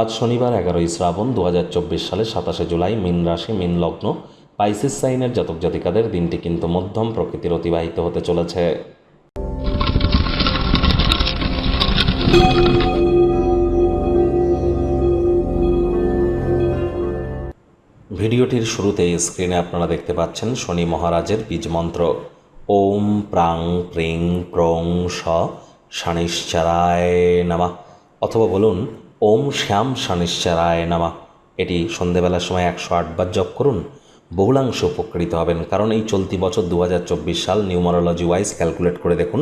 আজ শনিবার এগারোই শ্রাবণ দু সালের সাতাশে জুলাই মিন রাশি, মিন লগ্ন, পাইসিস সাইনের জাতক জাতিকাদের দিনটি কিন্তু মধ্যম প্রকৃতির অতিবাহিত হতে চলেছে। ভিডিওটির শুরুতেই স্ক্রিনে আপনারা দেখতে পাচ্ছেন শনি মহারাজের বীজ মন্ত্র। ওম প্রাং প্রিং প্রং স শনিশ্চরায় নামা। অথবা বলুন ওম শ্যাম শনিশ্চরায় নামা। এটি সন্ধেবেলার সময় একশো আটবার জপ করুন। বহুলাংশ উপকৃত হবেন। কারণ এই চলতি বছর দু হাজার চব্বিশ সাল নিউমারোলজি ওয়াইজ ক্যালকুলেট করে দেখুন,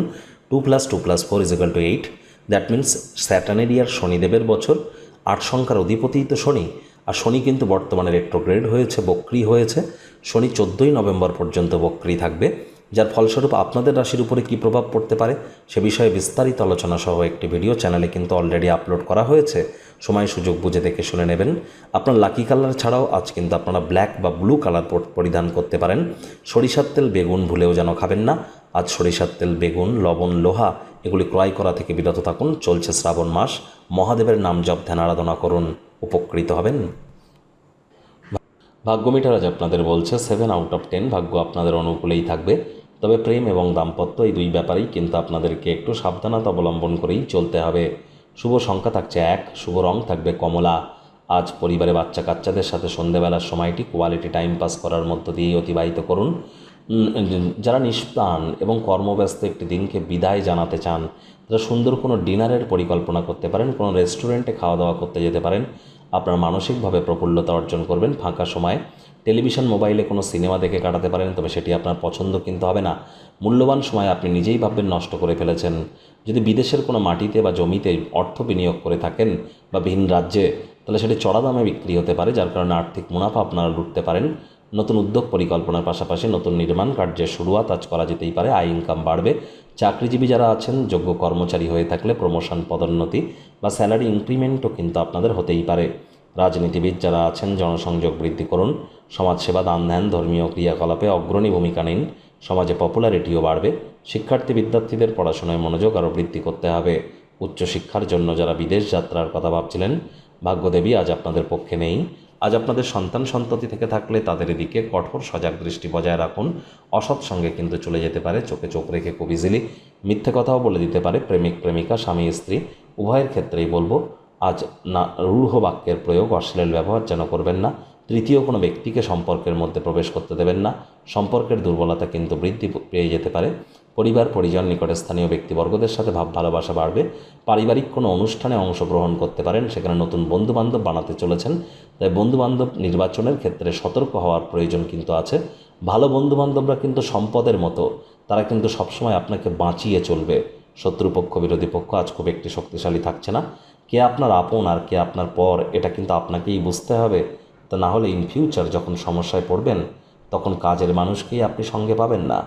two plus two plus four is equal to eight. That means স্যাটানের year শনিদেবের বছর, আট সংখ্যার অধিপতিই তো শনি। আর শনি কিন্তু বর্তমানে রেট্রোগ্রেড হয়েছে, বক্রি হয়েছে। শনি চোদ্দোই নভেম্বর পর্যন্ত বক্রি থাকবে। যার ফলস্বরূপ আপনাদের রাশির উপরে কী প্রভাব পড়তে পারে সে বিষয়ে বিস্তারিত আলোচনা সহ একটি ভিডিও চ্যানেলে কিন্তু অলরেডি আপলোড করা হয়েছে। সময় সুযোগ বুঝে দেখে শুনে নেবেন। আপনার লাকি কালার ছাড়াও আজ কিন্তু আপনারা ব্ল্যাক বা ব্লু কালার পরিধান করতে পারেন। সরিষার তেল, বেগুন ভুলেও যেন খাবেন না। আজ সরিষার তেল, বেগুন, লবণ, লোহা এগুলি ক্রয় করা থেকে বিরত থাকুন। চলছে শ্রাবণ মাস। মহাদেবের নাম জপ ধ্যান আরাধনা করুন। উপকৃত হবেন। ভাগ্য মিটার আজ আপনাদের বলছে সেভেন আউট অফ টেন ভাগ্য আপনাদের অনুকূলেই থাকবে। তবে প্রেম এবং দাম্পত্য এই দুই ব্যাপারেই কিন্তু আপনাদেরকে একটু সাবধানতা অবলম্বন করেই চলতে হবে। শুভ সংখ্যা থাকছে এক, শুভ রং থাকবে কমলা। আজ পরিবারে বাচ্চা কাচ্চাদের সাথে সন্ধেবেলার সময়টি কোয়ালিটি টাইম পাস করার মধ্য দিয়েই অতিবাহিত করুন। যারা নিষ্প্রাণ এবং কর্মব্যস্ত একটি দিনকে বিদায় জানাতে চান, তারা সুন্দর কোনো ডিনারের পরিকল্পনা করতে পারেন, কোনো রেস্টুরেন্টে খাওয়া দাওয়া করতে যেতে পারেন। আপনার মানসিকভাবে প্রফুল্লতা অর্জন করবেন ফাঁকা সময়ে। টেলিভিশন, মোবাইলে কোনো সিনেমা দেখে কাটাতে পারেন, তবে সেটি আপনার পছন্দ কিন্তু হবে না। মূল্যবান সময় আপনি নিজেই ভাববেন নষ্ট করে ফেলেছেন। যদি বিদেশের কোনো মাটিতে বা জমিতে অর্থ বিনিয়োগ করে থাকেন বা ভিন রাজ্যে, তাহলে সেটি চড়া দামে বিক্রি হতে পারে, যার কারণে আর্থিক মুনাফা আপনারা লুটতে পারেন। নতুন উদ্যোগ পরিকল্পনার পাশাপাশি নতুন নির্মাণ কার্যের শুরুয়াত আজ করা যেতেই পারে। আয় ইনকাম বাড়বে। চাকরিজীবী যারা আছেন, যোগ্য কর্মচারী হয়ে থাকলে প্রমোশন পদোন্নতি। বা স্যালারি ইনক্রিমেন্টও কিন্তু আপনাদের হতেই পারে। রাজনীতিবিদ যারা আছেন, জনসংযোগ বৃদ্ধি করুন, সমাজসেবা দান ধ্যান, ধর্মীয় ক্রিয়াকলাপে অগ্রণী ভূমিকা নিন, সমাজে পপুলারিটিও বাড়বে, শিক্ষার্থী বিদ্যার্থীদের পড়াশোনায় মনোযোগ আরও বৃদ্ধি করতে হবে। উচ্চশিক্ষার জন্য যারা বিদেশ যাত্রার কথা ভাবছিলেন, ভাগ্যদেবী আজ আপনাদের পক্ষে নেই। আজ আপনাদের সন্তান সন্ততি থেকে থাকলে তাদের দিকে কঠোর সজাগ দৃষ্টি বজায় রাখুন। অসৎ সঙ্গে কিন্তু চলে যেতে পারে, চোখে চোখ রেখে খুব ইজিলি মিথ্যে কথাও বলে দিতে পারে প্রেমিক প্রেমিকা, স্বামী, স্ত্রী। উভয়ের ক্ষেত্রেই বলব, আজ না, রূঢ় বাক্যের প্রয়োগ অশ্লীল ব্যবহার যেন করবেন না, তৃতীয় কোনো ব্যক্তিকে সম্পর্কের মধ্যে প্রবেশ করতে দেবেন না, সম্পর্কের দুর্বলতা কিন্তু বৃদ্ধি পেয়ে যেতে পারে, পরিবার, পরিজন, নিকটে স্থানীয় ব্যক্তিবর্গদের সাথে ভাব, ভালোবাসা বাড়বে, পারিবারিক কোনো অনুষ্ঠানে অংশগ্রহণ করতে পারেন, সেখানে নতুন বন্ধুবান্ধব বানাতে চলেছেন, তাই বন্ধুবান্ধব নির্বাচনের ক্ষেত্রে সতর্ক হওয়ার প্রয়োজন কিন্তু আছে, ভালো বন্ধুবান্ধবরা কিন্তু সম্পদের মতো, তারা কিন্তু সবসময় আপনাকে বাঁচিয়ে চলবে। শত্রুপক্ষ, বিরোধী পক্ষ আজ খুব একটি শক্তিশালী থাকছে না। কে আপনার আপন আর কে আপনার পর, এটা কিন্তু আপনাকেই বুঝতে হবে। তা না হলে ইন ফিউচার যখন সমস্যায় পড়বেন, তখন কাজের মানুষকেই আপনি সঙ্গে পাবেন না।